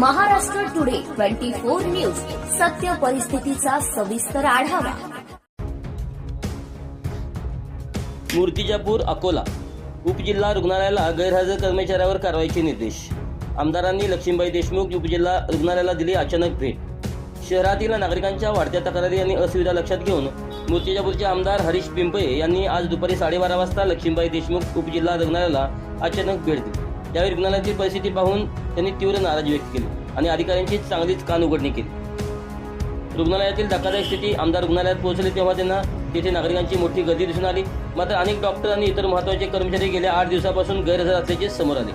Maharashtra today twenty four news. सत्य परिस्थितीचा सविस्तर आढावा. मूर्तिजापूर अकोला. उपजिल्हा रुग्णालयाला गैरहजर कर्मचाऱ्यावर कारवाईचे निर्देश. आमदारांनी लक्ष्मीबाई देशमुख उपजिल्हा रुग्णालयाला दिली अचानक भेट. शहरातील नागरिकांच्या वाढत्या तक्रारी आणि असुविधा लक्षात घेऊन मूर्तिजापूरचे आमदार हरीश पिंपळे यांनी आज दुपारी साडेबारा वाजता लक्ष्मीबाई देशमुख उपजिल्हा रुग्णालयाला अचानक भेट दिली. त्यावेळी रुग्णालयाची परिस्थिती पाहून त्यांनी तीव्र नाराजी व्यक्त केली आणि अधिकाऱ्यांची चांगलीच कान उघडणी केली. रुग्णालयातील धक्कादायक स्थिती आमदार रुग्णालयात पोहोचली तेव्हा त्यांना तेथे नागरिकांची मोठी गर्दी दिसून आली. मात्र अनेक डॉक्टर आणि इतर महत्त्वाचे कर्मचारी गेल्या आठ दिवसापासून गैरहजर असल्याचे समोर आले.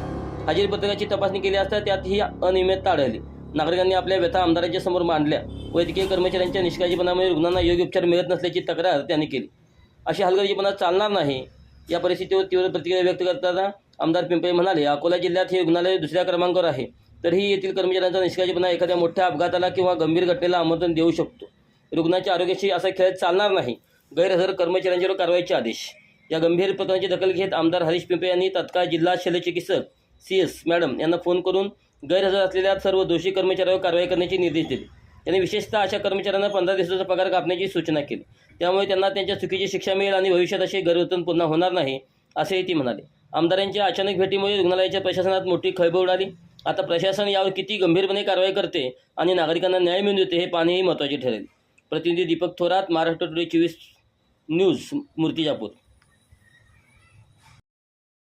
हजेरी पत्रकाची तपासणी केली असता त्यात ही अनियमितता आढळली. नागरिकांनी आपल्या व्यथा आमदारांच्या समोर मांडल्या. वैद्यकीय कर्मचाऱ्यांच्या निष्काळजीपणामुळे रुग्णांना योग्य उपचार मिळत नसल्याची तक्रार त्यांनी केली. अशी हलगर्जीपणा चालणार नाही या परिस्थितीवर तीव्र प्रतिक्रिया व्यक्त करताना आमदार पिंपळे म्हणाले अकोला जिल्ह्यात हे रुग्णालय दुसऱ्या क्रमांकावर आहे. तरीही येथील कर्मचाऱ्यांचा निष्काळजीपणा एखाद्या मोठ्या अपघाताला किंवा गंभीर घटनेला आमंत्रण देऊ शकतो. रुग्णाच्या आरोग्याशी असा खेळ चालणार नाही गैरहजर कर्मचाऱ्यांच्यावर कारवाईचे आदेश. या गंभीर प्रकरणाची दखल घेत आमदार हरीश पिंपळे यांनी तत्काळ जिल्हा शल्यचिकित्सक सी एस मॅडम यांना फोन करून गैरहजर असलेल्या सर्व दोषी कर्मचाऱ्यावर कारवाई करण्याचे निर्देश दिले. त्यांनी विशेषतः अशा कर्मचाऱ्यांना पंधरा दिवसाचा पगार कापण्याची सूचना केली. त्यामुळे त्यांना त्यांच्या चुकीची शिक्षा मिळेल आणि भविष्यात असे गैरवर्तन पुन्हा होणार नाही असेही ती म्हणाले. आमदारांच्या अचानक भेटीमुळे रुग्णालयाच्या प्रशासनात मोठी खळबळ उडाली. आता प्रशासन यावर किती गंभीरपणे कारवाई करते आणि नागरिकांना न्याय मिळून देते हे पाहणेही महत्त्वाचे ठरेल. प्रतिनिधी दीपक थोरात महाराष्ट्र टुडे चोवीस न्यूज मूर्तिजापूर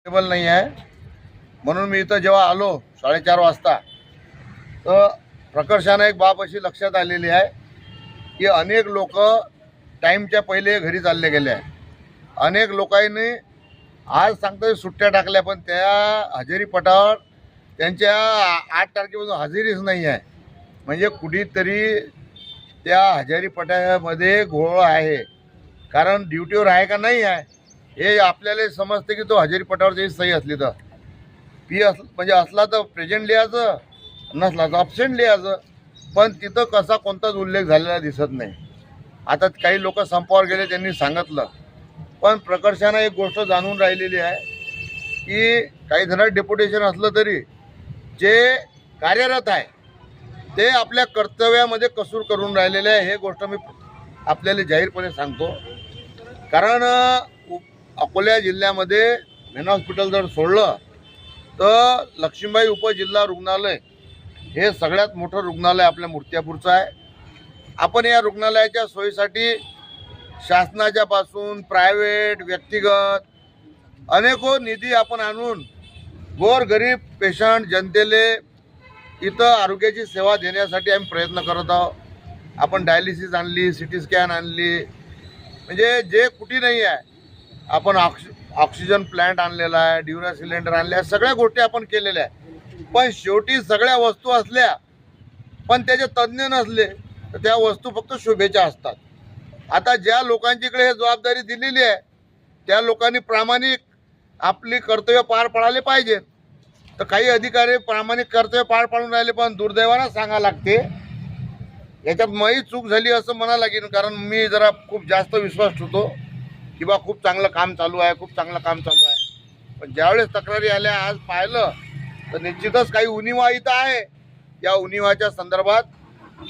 टेबल नाही आहे. म्हणून मी इथं जेव्हा आलो साडेचार वाजता तर प्रकर्षानं एक बाब अशी लक्षात आलेली आहे की अनेक लोक टाईमच्या पहिले घरी चालले गेले आहे. अनेक लोकांनी आज सांगतोय सुट्ट्या टाकल्या पण त्या हजेरी पटावर त्यांच्या आठ तारखेपासून हजेरीच नाही आहे. म्हणजे कुठेतरी त्या हजेरी पटामध्ये घोळ आहे. कारण ड्युटीवर आहे का नाही आहे हे आपल्याला समजते की तो हजेरी पटावर जरी सही असली तर. पी अस म्हणजे असला तर प्रेझेंट लिहायचं नसला तर ऑप्शन लिहायचं. पण तिथं कसा कोणताच उल्लेख झालेला दिसत नाही. आता काही लोक संपावर गेले त्यांनी सांगितलं. पण प्रकर्षानं एक गोष्ट जाणून राहिलेली आहे की काही जण डेप्युटेशन असलं तरी जे कार्यरत आहे ते आपल्या कर्तव्यामध्ये कसूर करून राहिलेले आहे हे गोष्ट मी आपल्याला जाहीरपणे सांगतो. कारण अ, अकोला जिल्ह्यामध्ये मेन हॉस्पिटल जर सोडलं तर लक्ष्मीबाई उपजिल्हा रुग्णालय हे सगळ्यात मोठं रुग्णालय आपल्या मूर्त्यापूरचं आहे. आपण या रुग्णालयाच्या सोयीसाठी शासनाच्या पासून प्रायव्हेट व्यक्तिगत अनेको निधी आपण आणून गोरगरीब पेशंट जनतेले इथं आरोग्याची सेवा देण्यासाठी आम्ही प्रयत्न करत आहोत. आपण डायलिसिस आणली सी टी स्कॅन आणली. म्हणजे जे कुठे नाही आहे आपण ऑक्स ऑक्सिजन प्लॅन्ट आणलेला आहे ड्युरा सिलेंडर आणले आहे सगळ्या गोष्टी आपण केलेल्या आहे. पण शेवटी सगळ्या वस्तू असल्या पण त्याचे तज्ज्ञ नसले तर त्या वस्तू फक्त शोभेच्या असतात. आता ज्या लोकांच्याकडे हे जबाबदारी दिलेली आहे त्या लोकांनी प्रामाणिक आपली कर्तव्य पार पाडायला पाहिजे. तर काही अधिकारी प्रामाणिक कर्तव्य पार पाडून राहिले पण दुर्दैवानं सांगा लागते. याच्यात मही चूक झाली असं म्हणा लागेल कारण मी जरा खूप जास्त विश्वास ठेवतो की बा खूप चांगलं काम चालू आहे खूप चांगलं काम चालू आहे. पण ज्यावेळेस तक्रारी आल्या आज पाहिलं तर निश्चितच काही उणिवा इथं आहे. या उणिवाच्या संदर्भात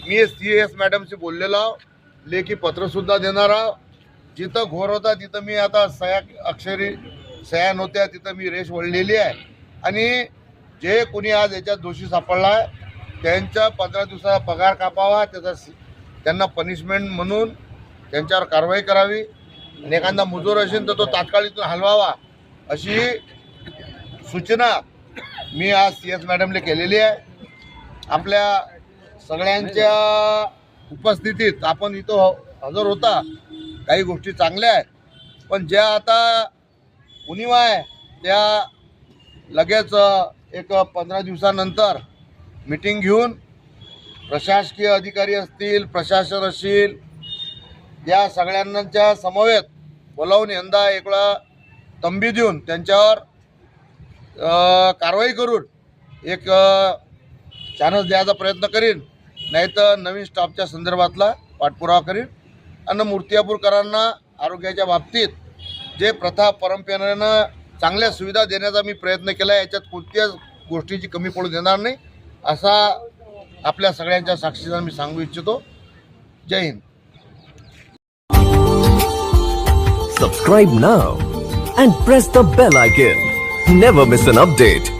मी सी एस मॅडमशी बोललेलो आहो. लेखी पत्रसुद्धा देणार आहोत. जिथं घोर होता तिथं मी आता सया अक्षरी सया नव्हत्या तिथं मी रेष वळलेली आहे. आणि जे कोणी आज याच्यात दोषी सापडला आहे त्यांच्या पंधरा दिवसाचा पगार कापावा त्याचा त्यांना पनिशमेंट म्हणून त्यांच्यावर कारवाई करावी. आणि एखादा मुजोर असेल तर तो तात्काळ इथून हलवावा अशी सूचना मी आज सी एस मॅडमने केलेली आहे. आपल्या सगळ्यांच्या उपस्थितीत आपण इथं ह- हजर होता. काही गोष्टी चांगल्या आहेत. पण ज्या आता उणिवा आहे त्या लगेच एक पंधरा दिवसानंतर मीटिंग घेऊन प्रशासकीय अधिकारी असतील प्रशासन असतील या सगळ्यांच्या समवेत बोलावून यंदा एकळा तंबी देऊन त्यांच्यावर कारवाई करून एक चान्स द्यायचा प्रयत्न करीन. नाहीतर नवीन स्टाफच्या संदर्भातला पाठपुरावा करीन. आणि मूर्तियापूरकरांना आरोग्याच्या बाबतीत जे प्रथा परंपरेनं चांगल्या सुविधा देण्याचा मी प्रयत्न केला आहे याच्यात कोणत्याच गोष्टीची कमी पडू देणार नाही असा आपल्या सगळ्यांच्या साक्षीदार मी सांगू इच्छितो. Jai Hind. Subscribe now and press the bell icon never miss an update